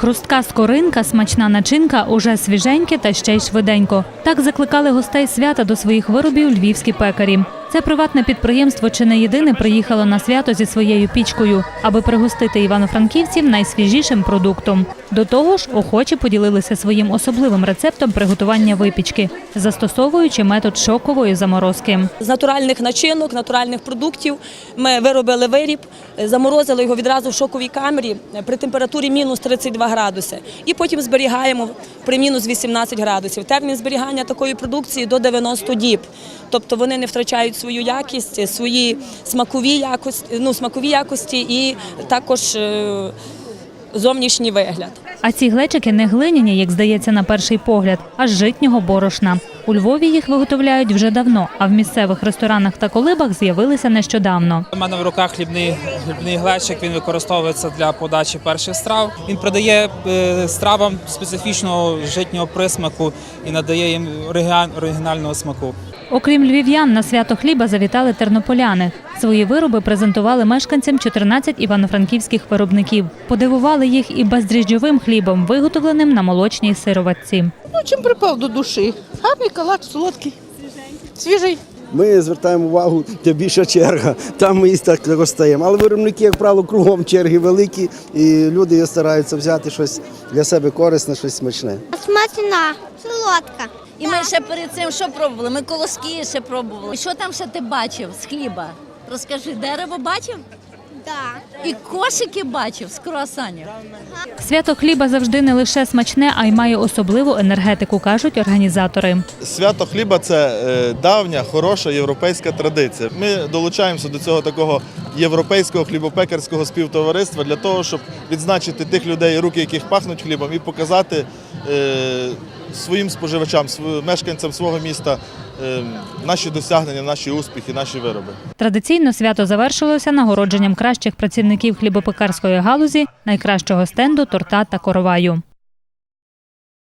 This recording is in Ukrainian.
Хрустка скоринка, смачна начинка, уже свіженьке та ще й швиденько. Так закликали гостей свята до своїх виробів львівські пекарі. Це приватне підприємство чи не єдине приїхало на свято зі своєю пічкою, аби пригостити івано-франківців найсвіжішим продуктом. До того ж, охочі поділилися своїм особливим рецептом приготування випічки, застосовуючи метод шокової заморозки. З натуральних начинок, натуральних продуктів ми виробили виріб, заморозили його відразу в шоковій камері при температурі мінус 32 градуси. І потім зберігаємо при мінус 18 градусів. Термін зберігання такої продукції до 90 діб. Тобто вони не втрачають свою якість, свої смакові якості, ну, смакові якості і також е, зовнішній вигляд. А ці глечики не глиняні, як здається на перший погляд, а з житнього борошна. У Львові їх виготовляють вже давно, а в місцевих ресторанах та колибах з'явилися нещодавно. У мене в руках хлібний, хлібний глечик, він використовується для подачі перших страв. Він придає е, стравам специфічного житнього присмаку і надає їм оригінального смаку. Окрім львів'ян, на свято хліба завітали тернополяни. Свої вироби презентували мешканцям 14 івано-франківських виробників. Подивували їх і бездріжджовим хлібом, виготовленим на молочній сироватці. Ну, чим припав до душі. Гарний калач, солодкий. Свіжий. Ми звертаємо увагу, де більша черга. Там ми і так розстаємо. Але виробники, як правило, кругом черги великі, і люди стараються взяти щось для себе корисне, щось смачне. Смачна, солодка. І ми ще перед цим що пробували? Ми колоски ще пробували. Що там ще ти бачив з хліба? Розкажи, дерево бачив? Да. І кошики бачив з круасанів. Свято хліба завжди не лише смачне, а й має особливу енергетику, кажуть організатори. Свято хліба це е, давня, хороша європейська традиція. Ми долучаємося до цього такого європейського хлібопекарського співтовариства для того, щоб відзначити тих людей, руки яких пахнуть хлібом, і показати е, своїм споживачам, мешканцям свого міста е, наші досягнення, наші успіхи, наші вироби. Традиційно свято завершилося нагородженням кращих працівників хлібопекарської галузі, найкращого стенду, торта та короваю.